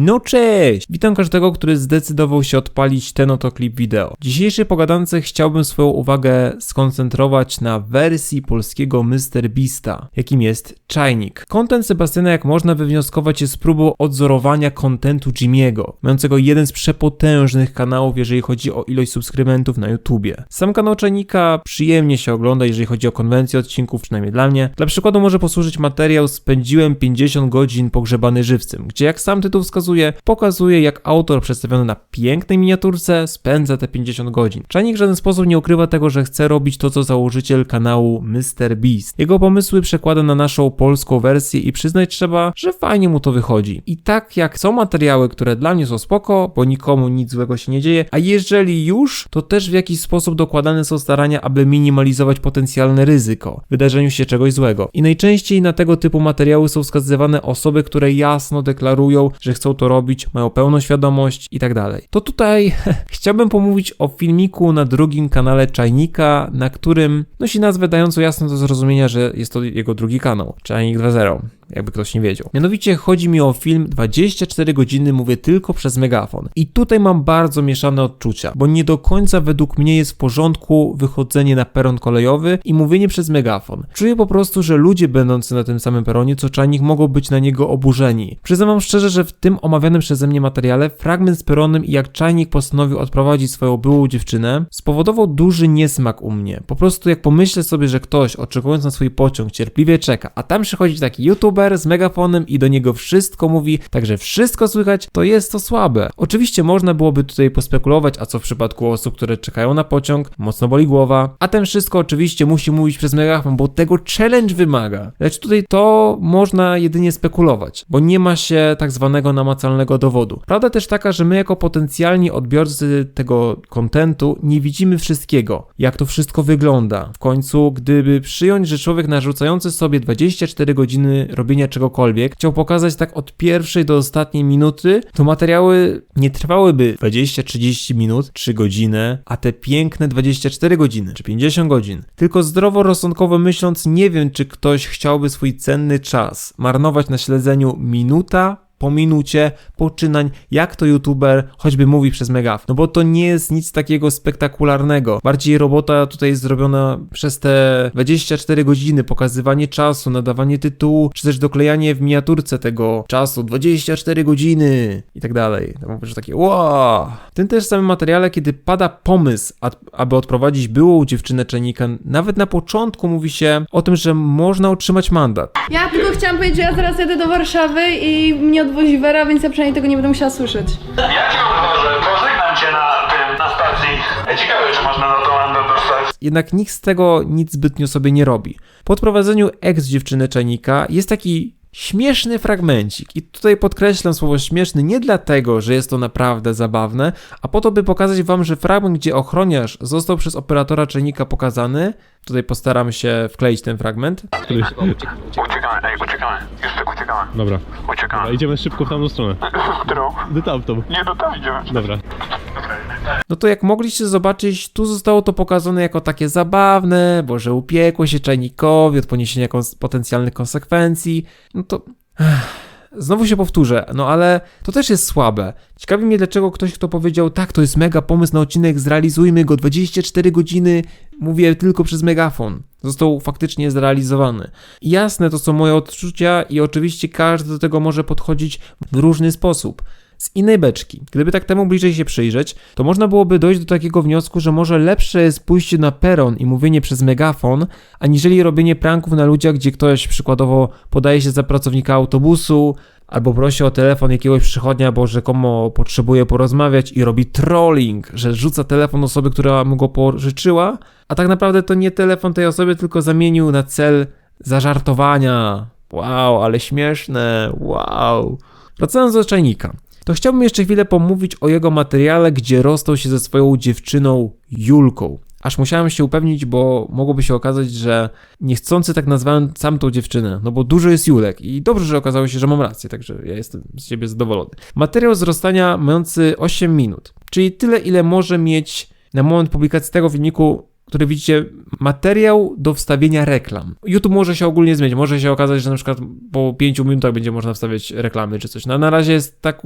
No cześć! Witam każdego, który zdecydował się odpalić ten oto klip wideo. W dzisiejszej pogadance chciałbym swoją uwagę skoncentrować na wersji polskiego Mr. Beasta, jakim jest Czajnik. Content Sebastiana, jak można wywnioskować, jest próbą odzorowania kontentu Jimmy'ego, mającego jeden z przepotężnych kanałów, jeżeli chodzi o ilość subskrybentów na YouTubie. Sam kanał Czajnika przyjemnie się ogląda, jeżeli chodzi o konwencję odcinków, przynajmniej dla mnie. Dla przykładu może posłużyć materiał Spędziłem 50 godzin pogrzebany żywcem, gdzie jak sam tytuł wskazuje, pokazuje jak autor przedstawiony na pięknej miniaturce spędza te 50 godzin. Czajnik w żaden sposób nie ukrywa tego, że chce robić to, co założyciel kanału Mr. Beast. Jego pomysły przekłada na naszą polską wersję i przyznać trzeba, że fajnie mu to wychodzi. I tak jak są materiały, które dla mnie są spoko, bo nikomu nic złego się nie dzieje, a jeżeli już, to też w jakiś sposób dokładane są starania, aby minimalizować potencjalne ryzyko wydarzeniu się czegoś złego. I najczęściej na tego typu materiały są wskazywane osoby, które jasno deklarują, że chcą to robić, mają pełną świadomość i tak dalej. To tutaj chciałbym pomówić o filmiku na drugim kanale Czajnika, na którym nosi nazwę dającą jasno do zrozumienia, że jest to jego drugi kanał, Czajnik 2.0 jakby ktoś nie wiedział. Mianowicie chodzi mi o film 24 godziny mówię tylko przez megafon. I tutaj mam bardzo mieszane odczucia, bo nie do końca według mnie jest w porządku wychodzenie na peron kolejowy i mówienie przez megafon. Czuję po prostu, że ludzie będący na tym samym peronie co czajnik mogą być na niego oburzeni. Przyznam szczerze, że w tym omawianym przeze mnie materiale fragment z peronem i jak czajnik postanowił odprowadzić swoją byłą dziewczynę spowodował duży niesmak u mnie. Po prostu jak pomyślę sobie, że ktoś oczekując na swój pociąg cierpliwie czeka, a tam przychodzi taki YouTube z megafonem i do niego wszystko mówi, także wszystko słychać, to jest to słabe. Oczywiście można byłoby tutaj pospekulować, a co w przypadku osób, które czekają na pociąg, mocno boli głowa, a ten wszystko oczywiście musi mówić przez megafon, bo tego challenge wymaga. Lecz tutaj to można jedynie spekulować, bo nie ma się tak zwanego namacalnego dowodu. Prawda też taka, że my jako potencjalni odbiorcy tego kontentu nie widzimy wszystkiego, jak to wszystko wygląda. W końcu, gdyby przyjąć, że człowiek narzucający sobie 24 godziny robienia czegokolwiek chciał pokazać tak od pierwszej do ostatniej minuty, to materiały nie trwałyby 20-30 minut, 3 godziny, a te piękne 24 godziny czy 50 godzin. Tylko zdroworozsądkowo myśląc, nie wiem, czy ktoś chciałby swój cenny czas marnować na śledzeniu minuta po minucie poczynań, jak to youtuber choćby mówi przez megafon. No bo to nie jest nic takiego spektakularnego. Bardziej robota tutaj jest zrobiona przez te 24 godziny, pokazywanie czasu, nadawanie tytułu, czy też doklejanie w miniaturce tego czasu, 24 godziny i tak dalej. Mówię, że takie wow. W tym też samym materiale, kiedy pada pomysł, aby odprowadzić byłą dziewczynę Czenika, nawet na początku mówi się o tym, że można otrzymać mandat. Ja tylko chciałam powiedzieć, że ja teraz jadę do Warszawy i mnie odwozi Wera, więc ja przynajmniej tego nie będę musiała słyszeć. Ja pożegnam cię na tym, na stacji. Ciekawe, czy można na dostać. Jednak nikt z tego nic zbytnio sobie nie robi. Po odprowadzeniu ex-dziewczyny Czenika jest taki śmieszny fragmencik. I tutaj podkreślam słowo śmieszny nie dlatego, że jest to naprawdę zabawne, a po to, by pokazać wam, że fragment, gdzie ochroniarz został przez operatora czajnika pokazany, tutaj postaram się wkleić ten fragment. Któryś... Uciekamy, ej, uciekamy. Już tak uciekamy. Dobra. Uciekamy. A idziemy szybko w tamtą stronę. Którą? Do tamtą. Nie, do tam idziemy. Dobra. No to jak mogliście zobaczyć, tu zostało to pokazane jako takie zabawne, bo że upiekło się czajnikowi od poniesienia kons- potencjalnych konsekwencji. No to. Znowu się powtórzę, no ale to też jest słabe. Ciekawi mnie, dlaczego ktoś, kto powiedział, tak, to jest mega pomysł na odcinek, zrealizujmy go 24 godziny, mówię tylko przez megafon. Został faktycznie zrealizowany. I jasne, to są moje odczucia i oczywiście każdy do tego może podchodzić w różny sposób z innej beczki. Gdyby tak temu bliżej się przyjrzeć, to można byłoby dojść do takiego wniosku, że może lepsze jest pójście na peron i mówienie przez megafon, aniżeli robienie pranków na ludziach, gdzie ktoś przykładowo podaje się za pracownika autobusu, albo prosi o telefon jakiegoś przychodnia, bo rzekomo potrzebuje porozmawiać i robi trolling, że rzuca telefon osoby, która mu go pożyczyła, a tak naprawdę to nie telefon tej osoby, tylko zamienił na cel zażartowania. Wow, ale śmieszne, wow. Wracając do czajnika to chciałbym jeszcze chwilę pomówić o jego materiale, gdzie rozstał się ze swoją dziewczyną Julką. Aż musiałem się upewnić, bo mogłoby się okazać, że niechcący tak nazwałem sam tą dziewczynę, no bo dużo jest Julek i dobrze, że okazało się, że mam rację, także ja jestem z siebie zadowolony. Materiał z rozstania mający 8 minut, czyli tyle, ile może mieć na moment publikacji tego filmiku który widzicie, materiał do wstawienia reklam. YouTube może się ogólnie zmienić, może się okazać, że na przykład po 5 minutach będzie można wstawiać reklamy czy coś. No, na razie jest tak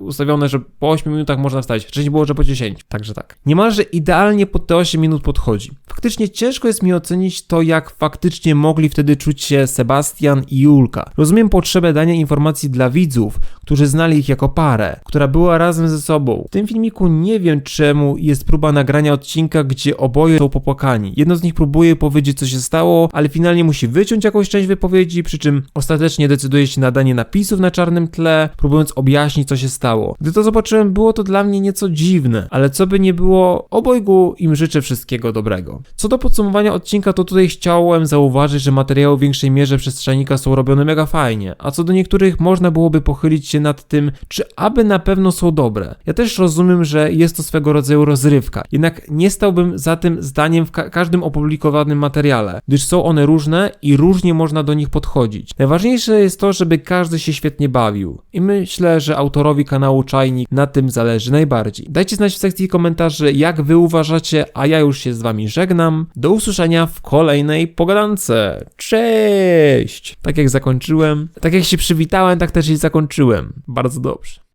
ustawione, że po 8 minutach można wstawić. Wcześniej było, że po 10. Także tak. Niemalże idealnie pod te 8 minut podchodzi. Faktycznie ciężko jest mi ocenić to, jak faktycznie mogli wtedy czuć się Sebastian i Julka. Rozumiem potrzebę dania informacji dla widzów, którzy znali ich jako parę, która była razem ze sobą. W tym filmiku nie wiem czemu jest próba nagrania odcinka, gdzie oboje są popłakani. Jedno z nich próbuje powiedzieć, co się stało, ale finalnie musi wyciąć jakąś część wypowiedzi, przy czym ostatecznie decyduje się na danie napisów na czarnym tle, próbując objaśnić, co się stało. Gdy to zobaczyłem, było to dla mnie nieco dziwne, ale co by nie było, obojgu im życzę wszystkiego dobrego. Co do podsumowania odcinka, to tutaj chciałem zauważyć, że materiały w większej mierze przestrzennika są robione mega fajnie, a co do niektórych można byłoby pochylić się nad tym, czy aby na pewno są dobre. Ja też rozumiem, że jest to swego rodzaju rozrywka, jednak nie stałbym za tym zdaniem w ka- każdym opublikowanym materiale, gdyż są one różne i różnie można do nich podchodzić. Najważniejsze jest to, żeby każdy się świetnie bawił i myślę, że autorowi kanału Czajnik na tym zależy najbardziej. Dajcie znać w sekcji komentarzy, jak wy uważacie, a ja już się z wami żegnam. Do usłyszenia w kolejnej pogadance. Cześć! Tak jak zakończyłem, tak jak się przywitałem, tak też i zakończyłem. Bardzo dobrze.